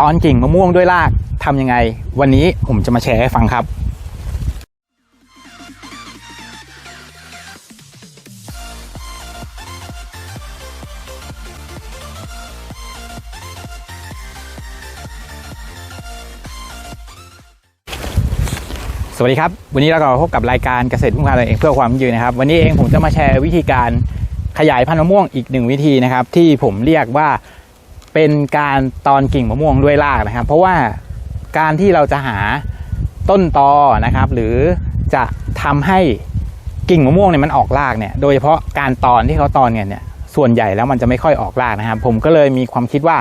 ตอนกิ่งมะม่วงด้วยรากทำยังไง วันนี้ผมจะมาแชร์ให้ฟังครับสวัสดีครับ วันนี้เราก็พบกับรายการเกษตรพุ่งพาตัวเองเพื่อความยืนนะครับ วันนี้เองผมจะมาแชร์วิธีการขยายพันธุ์มะม่วงอีกหนึ่งวิธีนะครับ ที่ผมเรียกว่า เป็นการตอนกิ่งมะม่วงด้วยรากนะครับ เพราะว่าการที่เราจะหาต้นตอนะครับ หรือจะทำให้กิ่งมะม่วงเนี่ยมันออกรากเนี่ยโดยเฉพาะการตอนที่เขาตอนเนี่ยเนี่ยส่วนใหญ่แล้วมันจะไม่ค่อยออกรากนะครับ ผมก็เลยมีความคิดว่า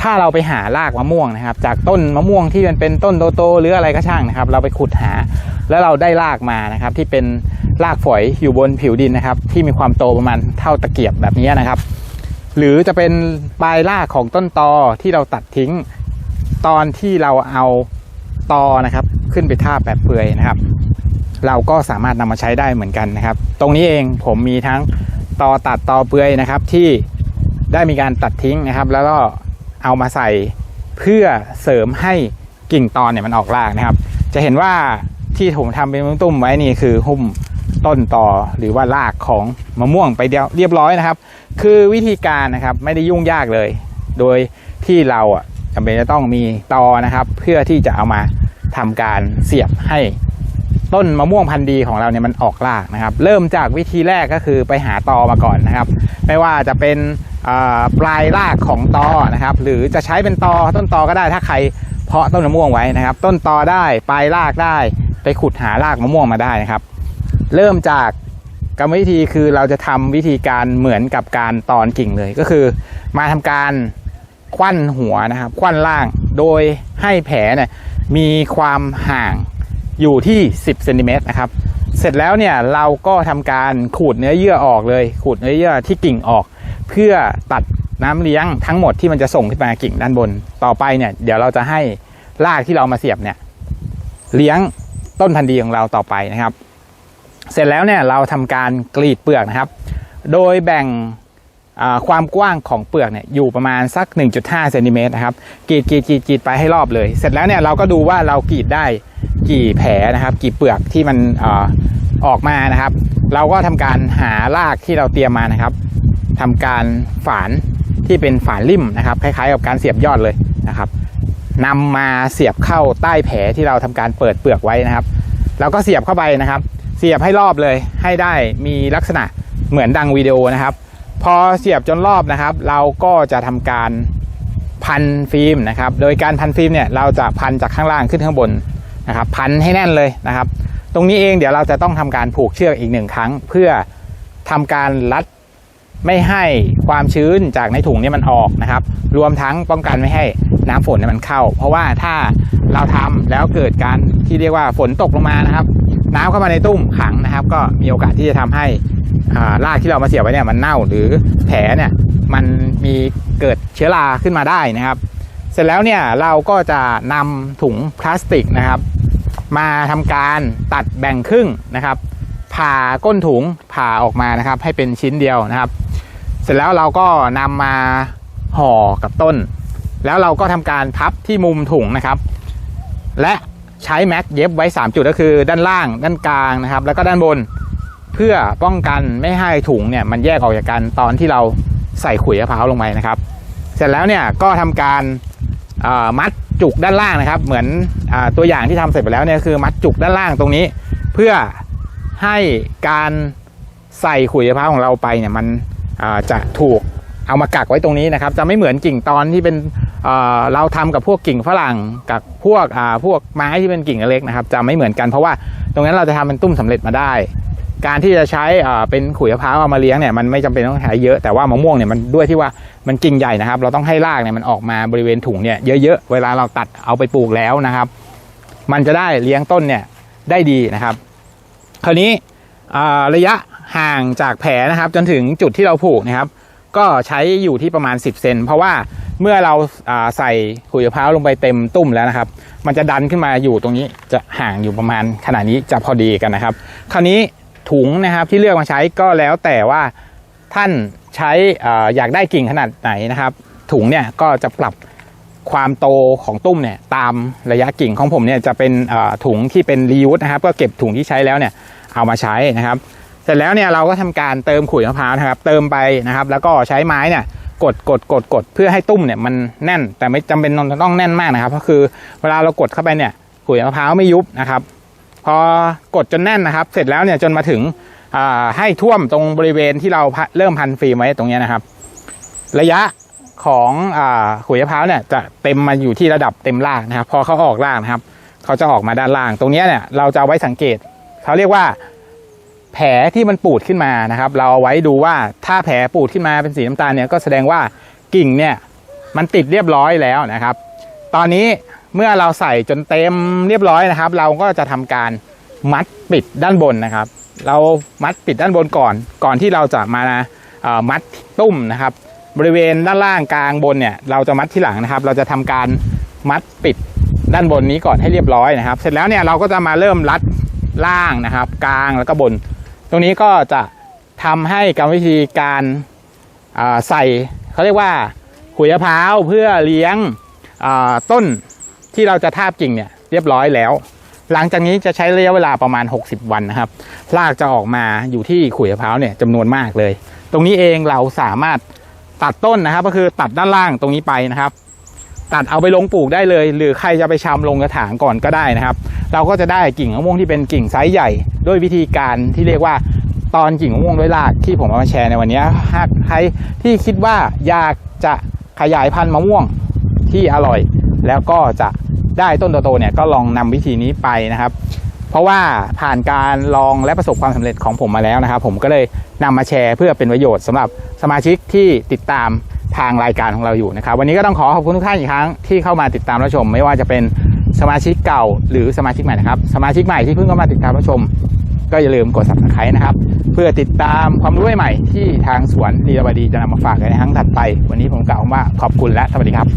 ถ้าเราไปหารากมะม่วงนะครับ จากต้นมะม่วงที่มันเป็นต้นโตๆหรืออะไรก็ช่างนะครับ เราไปขุดหา แล้วเราได้รากมานะครับ ที่เป็นรากฝอยอยู่บนผิวดินนะครับ ที่มีความโตประมาณเท่าตะเกียบแบบนี้นะครับ หรือจะเป็นปลายรากของต้นตอที่เราตัดทิ้ง ตอนที่เราเอาตอนะครับ ขึ้นไปทาแบบเปลือยนะครับ เราก็สามารถนำมาใช้ได้เหมือนกันนะครับ ตรงนี้เองผมมีทั้งตอตัดตอเปลือยนะครับ ที่ได้มีการตัดทิ้งนะครับ แล้วก็เอามาใส่เพื่อเสริมให้กิ่งตอนเนี่ยมันออกรากนะครับ จะเห็นว่าที่ผมทำเป็นตุ้มไว้นี่คือหุ้ม ต้นตอหรือว่ารากของมะม่วงไปเดียวเรียบร้อยนะครับ คือวิธีการนะครับไม่ได้ยุ่งยากเลย โดยที่เราอะจำเป็นจะต้องมีตอนะครับ เพื่อที่จะเอามาทำการเสียบให้ต้นมะม่วงพันธุ์ดีของเราเนี่ยมันออกรากนะครับ เริ่มจากวิธีแรกก็คือไปหาตอมาก่อนนะครับ ไม่ว่าจะเป็นปลายรากของตอนะครับ หรือจะใช้เป็นตอต้นตอก็ได้ถ้าใครเพาะต้นมะม่วงไว้นะครับ ต้นตอได้ปลายรากได้ ไปขุดหารากมะม่วงมาได้นะครับ เริ่มจากกรรมวิธีคือเราจะทำวิธีการเหมือนกับการตอนกิ่งเลยก็คือ มาทำการควันหัวนะครับ ควันล่างโดยให้แผลเนี่ยมีความห่างอยู่ที่ 10เซนติเมตรนะครับ เสร็จแล้วเนี่ยเราก็ทำการขูดเนื้อเยื่อออกเลย ขูดเนื้อเยื่อที่กิ่งออก เพื่อตัดน้ำเลี้ยงทั้งหมดที่มันจะส่งขึ้นมากิ่งด้านบน ต่อไปเนี่ยเดี๋ยวเราจะให้รากที่เรามาเสียบเนี่ยเลี้ยงต้นพันธุ์ดีของเราต่อไปนะครับ เสร็จแล้วเนี่ยเราทำการกรีดเปลือกนะครับ โดยแบ่งความกว้างของเปลือกเนี่ยอยู่ประมาณสัก 1.5เซนติเมตรนะครับกรีดกรีดกรีดกรีดไปให้รอบเลย เสร็จแล้วเนี่ยเราก็ดูว่าเรากรีดได้กี่แผลนะครับ กี่เปลือกที่มันอออกมานะครับ เราก็ทำการหารากที่เราเตรียมมานะครับทำการฝานที่เป็นฝานริ่มนะครับ คล้ายๆ กับการเสียบยอดเลยนะครับนำมาเสียบเข้าใต้แผลที่เราทำการเปิดเปลือกไว้นะครับ เราก็เสียบเข้าไปนะครับ เสียบให้รอบเลย ให้ได้มีลักษณะเหมือนดังวิดีโอนะครับ พอเสียบจนรอบนะครับ เราก็จะทำการพันฟิล์มนะครับ โดยการพันฟิล์มเนี่ยเราจะพันจากข้างล่างขึ้นข้างบนนะครับ พันให้แน่นเลยนะครับ ตรงนี้เองเดี๋ยวเราจะต้องทำการผูกเชือกอีกหนึ่งครั้ง เพื่อทำการรัด ไม่ให้ความชื้นจากในถุงนี่มันออกนะครับ รวมทั้งป้องกันไม่ให้น้ำฝนเนี่ยมันเข้า เพราะว่าถ้าเราทำแล้วเกิดการที่เรียกว่าฝนตกลงมานะครับ น้ำเข้ามาในตุ้มขังนะครับ ก็มีโอกาสที่จะทำให้อ่ารากที่เรามาเสียบไว้เนี่ยมันเน่าหรือแผลเนี่ยมันมีเกิดเชื้อราขึ้นมาได้นะครับ เสร็จแล้วเนี่ยเราก็จะนำถุงพลาสติกนะครับ มาทำการตัดแบ่งครึ่งนะครับผ่าก้นถุงผ่าออกมานะครับ ให้เป็นชิ้นเดียวนะครับ เสร็จแล้วเราก็นำมาห่อกับต้น แล้วเราก็ทำการพับที่มุมถุงนะครับ และใช้แม็กเย็บไว้ 3 จุดก็คือด้านล่างด้านกลางนะครับ แล้วก็ด้านบนเพื่อป้องกันไม่ให้ถุงเนี่ยมันแยกออกจากกันตอนที่เราใส่ขุยมะพร้าวลงไปนะครับ เสร็จแล้วเนี่ยก็ทำการมัดจุกด้านล่างนะครับ เหมือนอตัวอย่างที่ทำเสร็จไปแล้วเนี่ยคือมัดจุกด้านล่างตรงนี้ เพื่อให้การใส่ขุยมะพร้าวของเราไปเนี่ยมัน จะถูกเอามากักไว้ตรงนี้นะครับ จะไม่เหมือนกิ่งตอนที่เป็นเเราทำกับพวกกิ่งฝรั่งกับพวกพวกไม้ที่เป็นกิ่งเล็กนะครับ จะไม่เหมือนกันเพราะว่าตรงนั้นเราจะทำเป็นตุ้มสำเร็จมาได้ การที่จะใช้เป็นขุยมะพร้าวเอามาเลี้ยงเนี่ยมันไม่จำเป็นต้องใช้เยอะแต่ว่ามะม่วงเนี่ยมันด้วยที่ว่ามันกิ่งใหญ่นะครับ เราต้องให้รากเนี่ยมันออกมาบริเวณถุงเนี่ยเยอะๆเวลาเราตัดเอาไปปลูกแล้วนะครับ มันจะได้เลี้ยงต้นเนี่ยได้ดีนะครับ คราวนี้ระยะ ห่างจากแผลนะครับ จนถึงจุดที่เราผูกนะครับ ก็ใช้อยู่ที่ประมาณ 10เซนเพราะว่าเมื่อเราาใส่ขุยมะพร้าวลงไปเต็มตุ้มแล้วนะครับ มันจะดันขึ้นมาอยู่ตรงนี้จะห่างอยู่ประมาณขนาดนี้จะพอดีกันนะครับ คราวนี้ถุงนะครับที่เลือกมาใช้ก็แล้วแต่ว่าท่านใช้ออยากได้กิ่งขนาดไหนนะครับ ถุงเนี่ยก็จะปรับความโตของตุ้มเนี่ยตามระยะกิ่งของผมเนี่ยจะเป็นถุงที่เป็นรียูสนะครับ ก็เก็บถุงที่ใช้แล้วเนี่ยเอามาใช้นะครับ เสร็จแล้วเนี่ยเราก็ทำการเติมขุยมะพร้าวนะครับ เติมไปนะครับ แล้วก็ใช้ไม้เนี่ยกดกดกดกดเพื่อให้ตุ้มเนี่ยมันแน่น แต่ไม่จำเป็นต้องแน่นมากนะครับ ก็คือเวลาเรากดเข้าไปเนี่ยขุยมะพร้าวไม่ยุบนะครับ พอกดจนแน่นนะครับ เสร็จแล้วเนี่ยจนมาถึงให้ท่วมตรงบริเวณที่เราเริ่มพันฟิล์มไว้ตรงเนี้ยนะครับ ระยะของอขุยมะพร้าวเนี่ยจะเต็มมาอยู่ที่ระดับเต็มล่างนะครับ พอเขาออกล่างนะครับ เขาจะออกมาด้านล่าง ตรงเนี้ยเนี่ยเราจะไว้สังเกต เขาเรียกว่า แผลที่มันปูดขึ้นมานะครับ เราเอาไว้ดูว่าถ้าแผลปูดขึ้นมาเป็นสีน้ำตาลเนี่ยก็แสดงว่ากิ่งเนี่ยมันติดเรียบร้อยแล้วนะครับ ตอนนี้เมื่อเราใส่จนเต็มเรียบร้อยนะครับ เราก็จะทำการมัดปิดด้านบนนะครับ เรามัดปิดด้านบนก่อน ก่อนที่เราจะมาเอ่อมัดตุ้มนะครับ บริเวณด้านล่างกลางบนเนี่ยเราจะมัดที่หลังนะครับ เราจะทำการมัดปิดด้านบนนี้ก่อนให้เรียบร้อยนะครับ เสร็จแล้วเนี่ยเราก็จะมาเริ่มรัดล่างนะครับ กลางแล้วก็บน รงนี้ก็จะทำให้กรรมวิธีการใส่เขาเรียกว่าขุยมะพร้าวเพื่อเลี้ยงต้นที่เราจะทาบกิ่งเนี่ยเรียบร้อยแล้ว หลังจากนี้จะใช้ระยะเวลาประมาณ 60 วันนะครับรากจะออกมาอยู่ที่ขุยมะพร้าวเนี่ยจำนวนมากเลย ตรงนี้เองเราสามารถตัดต้นนะครับ ก็คือตัดด้านล่างตรงนี้ไปนะครับ ตัดเอาไปลงปลูกได้เลย หรือใครจะไปชำลงกระถางก่อนก็ได้นะครับ เราก็จะได้กิ่งมะม่วงที่เป็นกิ่งไซส์ใหญ่ ด้วยวิธีการที่เรียกว่าตอนกิ่งมะม่วงด้วยรากที่ผมเอามาแชร์ในวันนี้หากใครที่คิดว่าอยากจะขยายพันธุ์มะม่วงที่อร่อย แล้วก็จะได้ต้นโตๆเนี่ยก็ลองนำวิธีนี้ไปนะครับ เพราะว่าผ่านการลองและประสบความสำเร็จของผมมาแล้วนะครับ ผมก็เลยนำมาแชร์เพื่อเป็นประโยชน์สำหรับสมาชิกที่ติดตามทางรายการของเราอยู่นะครับ วันนี้ก็ต้องขอขอบคุณทุกท่านอีกครั้งที่เข้ามาติดตามรับชม ไม่ว่าจะเป็น มาชิกเก่าหรือสมาชิกใหม่นะครับ สมาชิกใหม่ที่เพิ่งเข้ามาติดตามรับชม ก็อย่าลืมกด subscribe นะครับ เพื่อติดตามความรู้ใหม่ที่ทางสวนลีลาวดีจะนำมาฝากในครั้งถัดไป วันนี้ผมกล่าวว่าขอบคุณและสวัสดีครับ